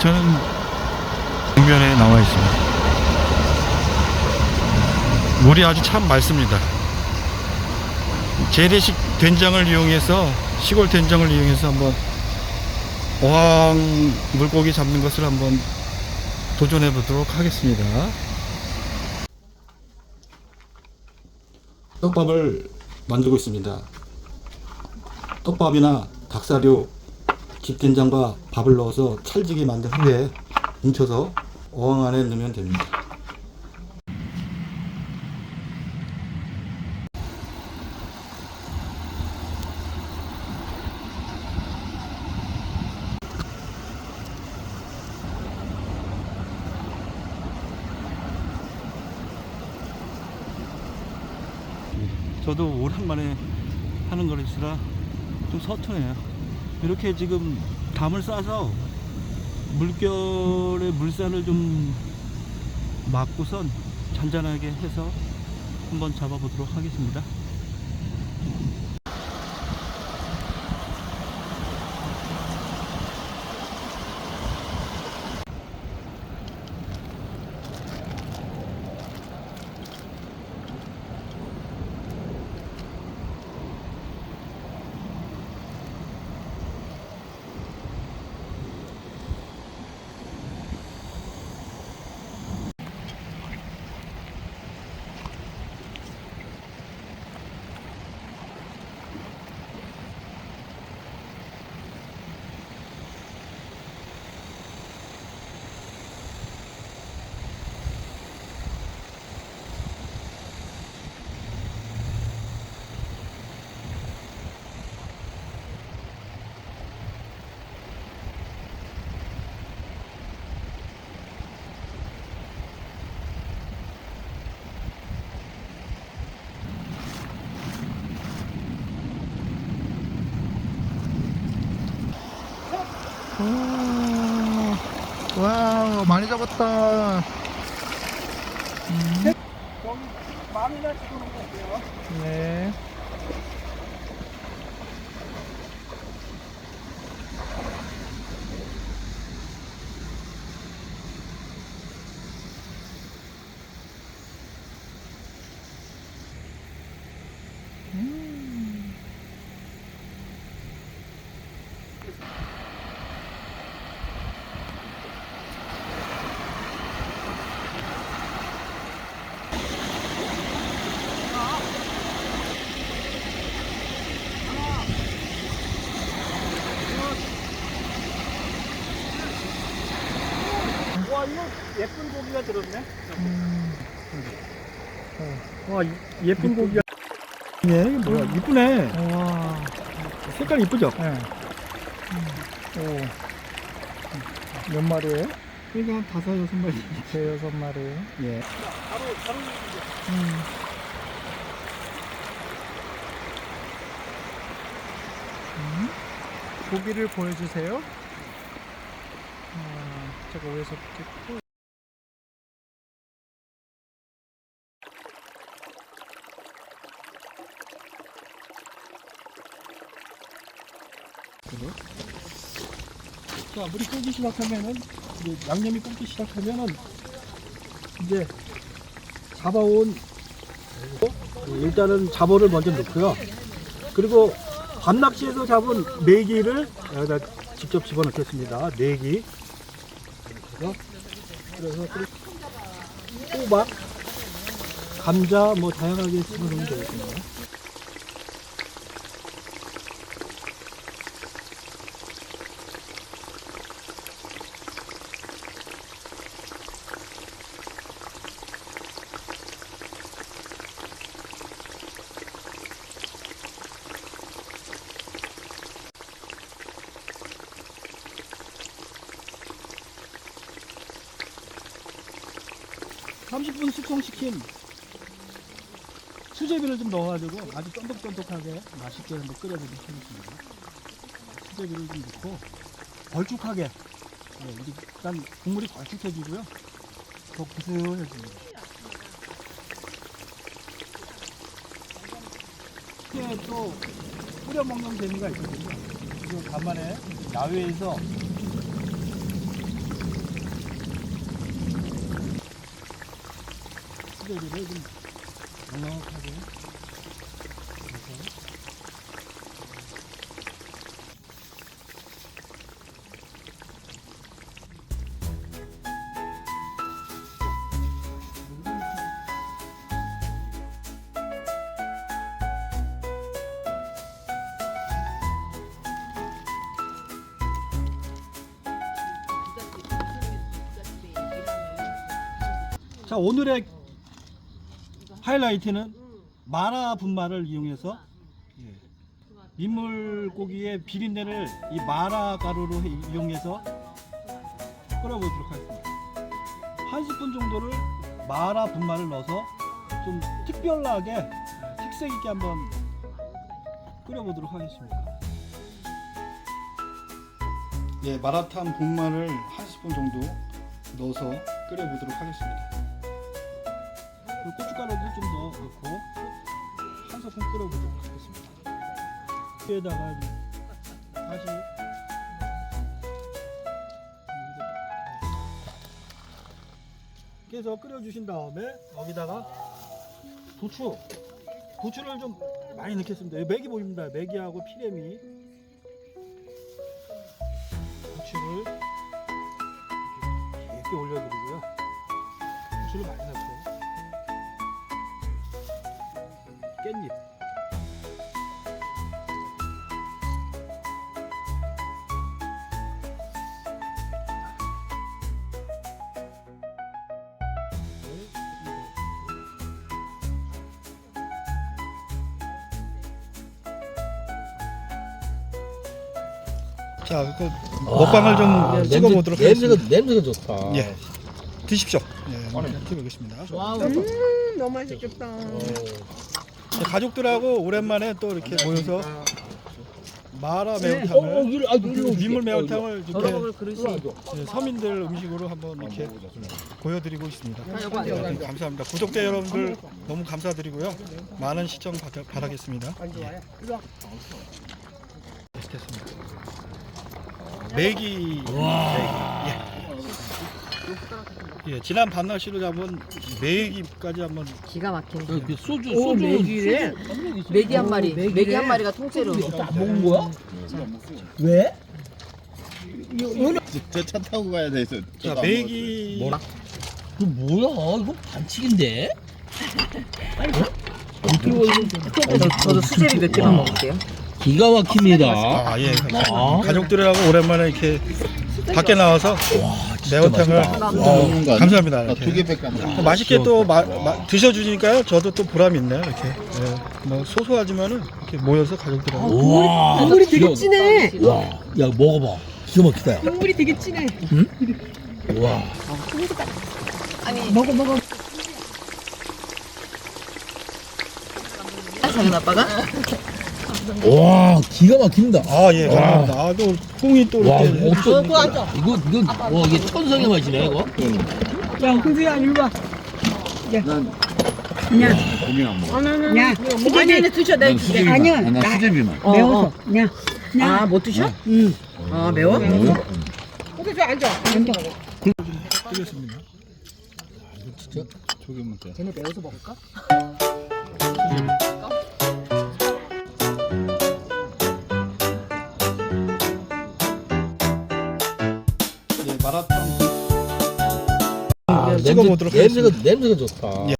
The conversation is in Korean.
벽면에 나와 있습니다. 물이 아주 참 맑습니다. 재래식 된장을 이용해서 시골 된장을 이용해서 한번 어항 물고기 잡는 것을 한번 도전해 보도록 하겠습니다. 떡밥을 만들고 있습니다. 떡밥이나 닭사료, 집된장과 밥을 넣어서 찰지게 만든 후에 뭉쳐서 어항 안에 넣으면 됩니다. 저도 오랜만에 하는 거라서 좀 서투네요. 이렇게 지금 담을 싸서 물결의 물살을 좀 막고선 잔잔하게 해서 한번 잡아보도록 하겠습니다. 많이 잡았다. 찍어놓은 거예요. 네. 음. 와 이거 예쁜 고기가 들었네. 음. 와 이- 예쁜 고기가. 예, 이게 뭐야? 이쁘네. 와. 색깔 이쁘죠? 네. 오. 몇 마리예요? 이거 한 다섯 여섯 마리. 대여섯 마리. 예. 바로 바로 음. 음? 고기를 보여주세요. 아, 제가 위에서 찍고. 자 물이 끓기 시작하면은 이제 양념이 끓기 시작하면은 이제 잡아온 일단은 잡어를 먼저 넣고요. 그리고 밤낚시에서 잡은 메기를 여기다 직접 집어넣겠습니다. 네기. 그래서 그래서 호박, 감자 뭐 다양하게 집어넣으면 되겠습니다. 삼십 분 숙성시킨 수제비를 좀 넣어가지고 아주 쫀득쫀득하게 맛있게 한번 끓여보도록 하겠습니다. 수제비를 좀 넣고 걸쭉하게 네, 일단 국물이 걸쭉해지고요. 더 구수해집니다. 이게 또 뿌려 먹는 재미가 있거든요. 그리고 간만에 야외에서 수제비를 좀 넉넉하게. 해서 자 오늘의 하이라이트는 마라 분말을 이용해서 예, 민물고기의 비린내를 이 마라 가루로 해- 이용해서 끓여보도록 하겠습니다. 한 스푼 정도를 마라 분말을 넣어서 좀 특별하게 특색 있게 한번 끓여보도록 하겠습니다. 예, 마라탕 분말을 한 스푼 정도 넣어서 끓여보도록 하겠습니다. 그리고 고춧가루도 좀더 넣고 한 스푼 끓여보도록 하겠습니다. 이제 다시 깨서 끓여주신 다음에 여기다가 부추 부추를 좀 많이 넣겠습니다. 맥이 보입니다. 맥이하고 피레미 부추를 이렇게 올려드리고요. 부추를 많이 넣고 깻잎 자, 그 먹방을 좀 찍어 보도록 냄새가, 하겠습니다. 냄새가 좋다. 예, 드십시오. 예, 한번 찍어보겠습니다. 너무 맛있겠다. 예, 가족들하고 오랜만에 또 이렇게 모여서 마라 어, 어, 매운탕을 이리, 아, 이리 민물 매운탕을 이렇게 먹을 그릇이. 예, 서민들 음식으로 한번 이렇게 보여드리고 있습니다. 여보, 예, 감사합니다. 구독자 여러분들 너무 감사드리고요. 많은 시청 바라- 바라겠습니다. 예. 됐습니다. 메기, 메기. 예. 예, 지난 밤낮으로 잡은 메기까지 한번 기가 막히네. 그 소주, 오, 소주. 메기래? 메기 한 어, 마리. 메기 한 마리가 통째로. 안 먹은 거야? 왜? 저차 타고 가야 돼서. 자 메기 그 뭐야? 이거 반칙인데? 저도, 저도 수제비 몇 개만 먹을게요. 기가 막힙니다. 아 예. 아. 가족들하고 오랜만에 이렇게 밖에 나와서 매운탕을 맛있다. 어? 감사합니다. 아, 이렇게. 두 개밖에 안 맛있게 또 마, 마- 드셔주니까요. 저도 또 보람 있네요. 이렇게 예, 뭐 소소하지만은 이렇게 모여서 가족들하고 와. 국물이 되게 진해. 와, 야 먹어봐. 기가 막히다. 야. 국물이 되게 진해. 와. 아니. 먹어, 먹어. 작은 아빠가? 와, 기가 막힙니다. 아 예, 감사합니다. 아또 홍이 또 와, 이렇게 어쩌 이거 이거 와 이게 천상의 맛이네 이거. 야, 흥수야, 이리 와. 고기 안 먹어. 야, 아니, 아니, 드셔. 내가 줄게. 아니야, 아, 나나 수제비만. 어, 매워서. 어. 야, 아, 못 드셔? 응. 아, 매워? 흥수 앉아. 앉아. 드리겠습니다. 조개만 돼. 쟤네 매워서 먹을까? 마라탕 아, 찍어 보도록 냄새, 하겠습니다. 냄새가 냄새가 좋다. 예.